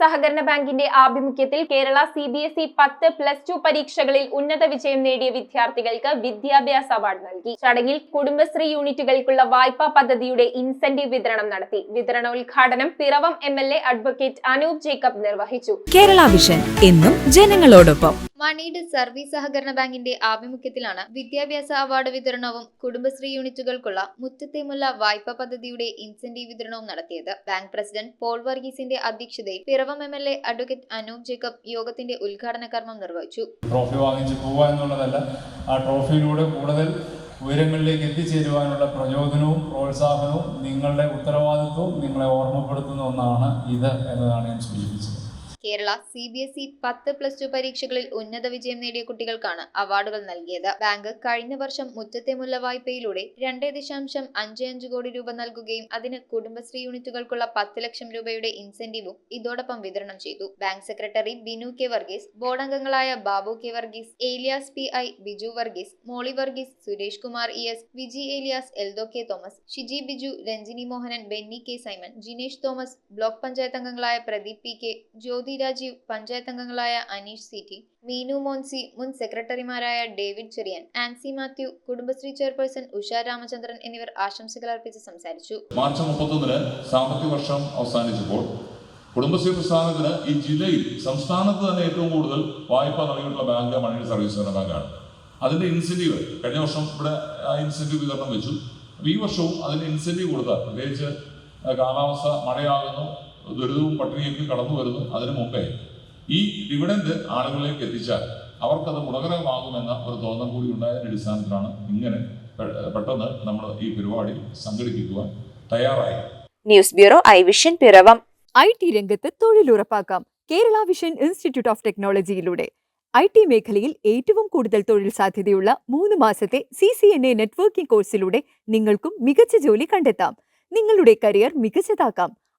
സഹകരണ ബാങ്കിന്റെ ആഭിമുഖ്യത്തിൽ Kerala C B S E പത്ത് പ്ലസ് ടു പരീക്ഷകളിൽ ഉന്നത വിജയം നേടിയ വിദ്യാർത്ഥികൾക്ക് വിദ്യാഭ്യാസ അവാർഡ് നൽകി. ചടങ്ങിൽ കുടുംബശ്രീ യൂണിറ്റുകൾക്കുള്ള വായ്പാ പദ്ധതിയുടെ ഇൻസെന്റീവ് വിതരണം നടത്തി. വിതരണോദ്ഘാടനം Piravom M L A advocate Anoop Jacob നിർവഹിച്ചു. കേരള വിഷൻ എന്നും ജനങ്ങളോടൊപ്പം. മണീഡ് സർവീസ് സഹകരണ ബാങ്കിന്റെ ആഭിമുഖ്യത്തിലാണ് വിദ്യാഭ്യാസ അവാർഡ് വിതരണവും കുടുംബശ്രീ യൂണിറ്റുകൾക്കുള്ള മുറ്റത്തേമുള്ള വായ്പാ പദ്ധതിയുടെ ഇൻസെന്റീവ് വിതരണവും നടത്തിയത്. ബാങ്ക് പ്രസിഡന്റ് പോൾ വർഗീസിന്റെ അധ്യക്ഷതയിൽ Piravom M L A advocate Anoop Jacob യോഗത്തിന്റെ ഉദ്ഘാടന കർമ്മം നിർവഹിച്ചു. ട്രോഫി വാങ്ങിച്ചു പോവുക എന്നുള്ളതല്ല ആ ട്രോഫിയിലൂടെ കൂടുതൽ ഉയരങ്ങളിലേക്ക് എത്തിച്ചേരുവാനുള്ള പ്രചോദനവും പ്രോത്സാഹനവും നിങ്ങളുടെ ഉത്തരവാദിത്വവും നിങ്ങളെ ഓർമ്മപ്പെടുത്തുന്ന ഒന്നാണ് ഇത് എന്നതാണ് ഞാൻ സൂചിപ്പിച്ചത്. Kerala C B S E പത്ത് പ്ലസ് ടു പരീക്ഷകളിൽ ഉന്നത വിജയം നേടിയ കുട്ടികൾക്കാണ് അവാർഡുകൾ നൽകിയത്. ബാങ്ക് കഴിഞ്ഞ വർഷം മുറ്റത്തെ മുല്ല വായ്പയിലൂടെ രണ്ടേ ദശാംശം അഞ്ച് അഞ്ച് കോടി രൂപ നൽകുകയും അതിന് കുടുംബശ്രീ യൂണിറ്റുകൾക്കുള്ള പത്ത് ലക്ഷം രൂപയുടെ ഇൻസെന്റീവും ഇതോടൊപ്പം വിതരണം ചെയ്തു. Bank secretary Binu K Varghese board അംഗങ്ങളായ Babu K Varghese Elias P I Biju Varghese Molly Varghese Suresh Kumar E S Viji Elias Eldho K Thomas Shiji Biju Ranjini Mohanan Benny K Simon Jinesh Thomas block panchayat അംഗങ്ങളായ Pradeep P K Jyothi Rajeev panchayat അംഗങ്ങളായ Aneesh C T Meenu Monsy മുൻ സെക്രട്ടറിമാരായ David Cherian Ancy Mathew Kudumbashree chairperson Usha Ramachandran എന്നിവർ ആശംസകൾ അർപ്പിച്ച് സംസാരിച്ചു. March മുപ്പത്തൊന്നിന് സാമ്പത്തിക വർഷം അവസാനിച്ചപ്പോൾ കുടുംബശ്രീ പ്രസ്ഥാനത്തിന് ഈ ജില്ലയിൽ സംസ്ഥാനത്ത് തന്നെ ഏറ്റവും കൂടുതൽ വായ്പ നൽകിയിട്ടുള്ള ബാങ്ക് മണി സർവീസ് ബാങ്കാണ്. അതിന്റെ ഇൻസെന്റീവ് കഴിഞ്ഞ വർഷം ഇവിടെ ആ ഇൻസെന്റീവ് വിതരണം വെച്ചു. ഈ വർഷവും അതിന്റെ ഇൻസെന്റീവ് കൊടുത്താൽ പ്രത്യേകിച്ച് കാലാവസ്ഥ മഴയാകുന്നു. ദുരിതവും പട്ടിണിയൊക്കെ കടന്നു വരുന്നു അതിനു മുമ്പേ. ഈ ഡിവിഡൻഡ് ആളുകളിലേക്ക് എത്തിച്ചാൽ അവർക്കത് ഗുണകരമാകുമെന്ന ഒരു തോന്നൽ കൂടി ഉണ്ടായതിന്റെ അടിസ്ഥാനത്തിലാണ് ഇങ്ങനെ പെട്ടെന്ന് നമ്മൾ ഈ പരിപാടി സംഘടിപ്പിക്കുവാൻ തയ്യാറായി news bureau I vision Piravom. I T രംഗത്ത് തൊഴിലുറപ്പാക്കാം. കേരള വിഷൻ ഇൻസ്റ്റിറ്റ്യൂട്ട് ഓഫ് ടെക്നോളജിയിലൂടെ. ഐ ടി മേഖലയിൽ ഏറ്റവും കൂടുതൽ തൊഴിൽ സാധ്യതയുള്ള മൂന്ന് മാസത്തെ C C N A networking കോഴ്സിലൂടെ നിങ്ങൾക്കും മികച്ച ജോലി കണ്ടെത്താം. നിങ്ങളുടെ കരിയർ മികച്ചതാക്കാം.